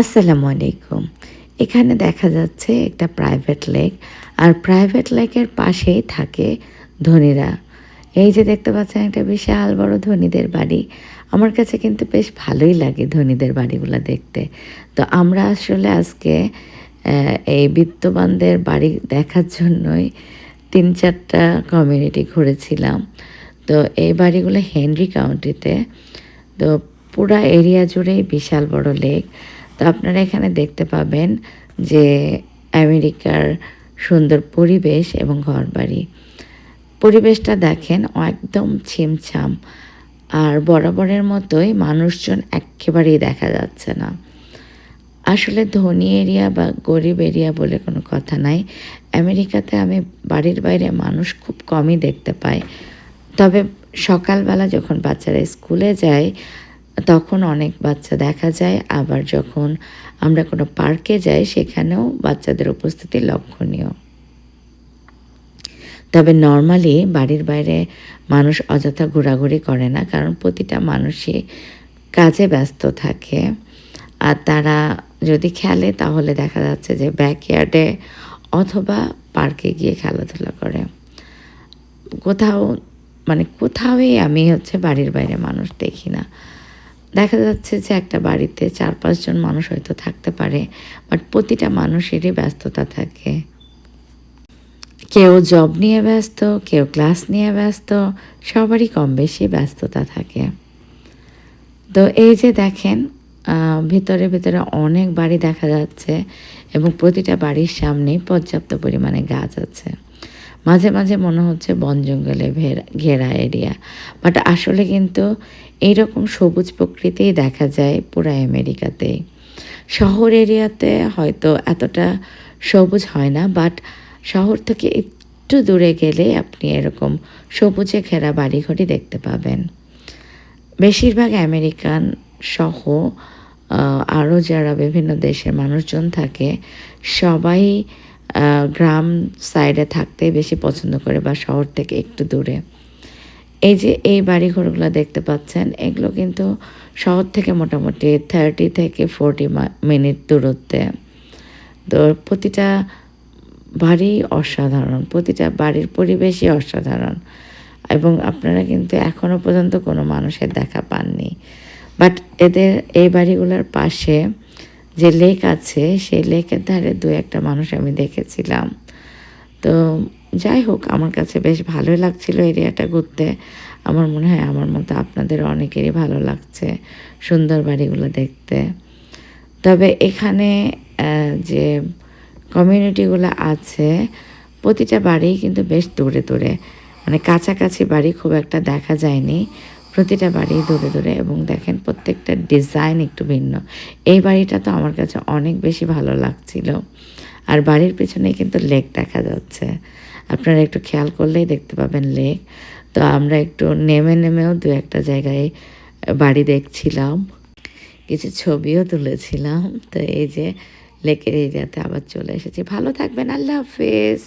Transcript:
আসসালামু আলাইকুম। এখানে দেখা যাচ্ছে একটা প্রাইভেট লেক আর প্রাইভেট লেকের পাশেই থাকে ধনীরা। এই যে দেখতে পাচ্ছেন, একটা বিশাল বড় ধনীদের বাড়ি। আমার কাছে কিন্তু বেশ ভালোই লাগে ধনীদের বাড়িগুলো দেখতে। তো আমরা আসলে আজকে এই বিত্তবানদের বাড়ি দেখার জন্যই তিন চারটা কমিউনিটি ঘুরেছিলাম। তো এই বাড়িগুলো হেনরি কাউন্টিতে তো। পুরা এরিয়া জুড়েই বিশাল বড় লেক তো আপনারা এখানে দেখতে পাবেন যে আমেরিকার সুন্দর পরিবেশ এবং ঘরবাড়ি। পরিবেশটা দেখেন একদম ছিমছাম। আর বরাবরের মতোই মানুষজন একেবারেই দেখা যাচ্ছে না। আসলে ধনী এরিয়া বা গরিব এরিয়া বলে কোনো কথা নাই। আমেরিকাতে আমি বাড়ির বাইরে মানুষ খুব কমই দেখতে পাই। তবে সকালবেলা যখন বাচ্চারা স্কুলে যায় তখন অনেক বাচ্চা দেখা যায়। আবার যখন আমরা কোনো পার্কে যাই, সেখানেও বাচ্চাদের উপস্থিতি লক্ষণীয়। তবে নর্মালি বাড়ির বাইরে মানুষ অযথা ঘোরাঘুরি করে না, কারণ প্রতিটা মানুষই কাজে ব্যস্ত থাকে। আর তারা যদি খেলে, তাহলে দেখা যাচ্ছে যে ব্যাকয়ার্ডে অথবা পার্কে গিয়ে খেলাধুলা করে। কোথাও মানে কোথাওই আমি হচ্ছে বাড়ির বাইরে মানুষ দেখি না। দেখা যাচ্ছে যে একটা বাড়িতে চার পাঁচজন মানুষ হয়তো থাকতে পারে বাট প্রতিটা মানুষেরই ব্যস্ততা থাকে। কেউ জব নিয়ে ব্যস্ত, কেউ ক্লাস নিয়ে ব্যস্ত, সবারই কম বেশি ব্যস্ততা থাকে। তো এই যে দেখেন ভিতরে ভিতরে অনেক বাড়ি দেখা যাচ্ছে এবং প্রতিটা বাড়ির সামনেই পর্যাপ্ত পরিমাণে গাছ আছে। মাঝে মাঝে মনে হচ্ছে বন জঙ্গলে ঘেরা এরিয়া। বাট আসলে কিন্তু এইরকম সবুজ প্রকৃতিই দেখা যায় পুরো আমেরিকাতেই শহর এরিয়াতে হয়তো এতটা সবুজ হয় না, বাট শহর থেকে একটু দূরে গেলে আপনি এরকম সবুজে ঘেরা বাড়িঘরই দেখতে পাবেন। বেশিরভাগ আমেরিকান সহ আরও যারা বিভিন্ন দেশের মানুষজন থাকে, সবাই গ্রাম সাইডে থাকতে বেশি পছন্দ করে বা শহর থেকে একটু দূরে। এই যে এই বাড়িঘরগুলো দেখতে পাচ্ছেন, এগুলো কিন্তু শহর থেকে মোটামুটি থার্টি থেকে ফোরটি মিনিট দূরত্বে। তো প্রতিটা বাড়ি অসাধারণ, প্রতিটা বাড়ির পরিবেশই অসাধারণ এবং আপনারা কিন্তু এখনও পর্যন্ত কোনো মানুষের দেখা পাননি। বাট এদের, এই বাড়িগুলোর পাশে যে লেক আছে, সেই লেকের ধারে দু একটা মানুষ আমি দেখেছিলাম। তো যাই হোক, আমার কাছে বেশ ভালোই লাগছিল এরিয়াটা ঘুরতে। আমার মনে হয় আমার মতো আপনাদের অনেকেরই ভালো লাগছে সুন্দর বাড়িগুলো দেখতে। তবে এখানে যে কমিউনিটিগুলো আছে, প্রতিটা বাড়ি কিন্তু বেশ দূরে দূরে। মানে কাছাকাছি বাড়ি খুব একটা দেখা যায়নি। প্রতিটা বাড়ি দূরে দূরে এবং দেখেন প্রত্যেকটা ডিজাইন একটু ভিন্ন। এই বাড়িটা তো আমার কাছে অনেক বেশি ভালো লাগছিল। আর বাড়ির পেছনে কিন্তু লেক দেখা যাচ্ছে। আপনারা একটু খেয়াল করলেই দেখতে পাবেন লেক তো আমরা একটু নেমে নেমেও দু একটা জায়গায় বাড়ি দেখছিলাম। কিছু ছবিও তুলেছিলাম। তো এই যে লেকের এরিয়াতে আবার চলে এসেছি। ভালো থাকবেন। আল্লাহ হাফেজ।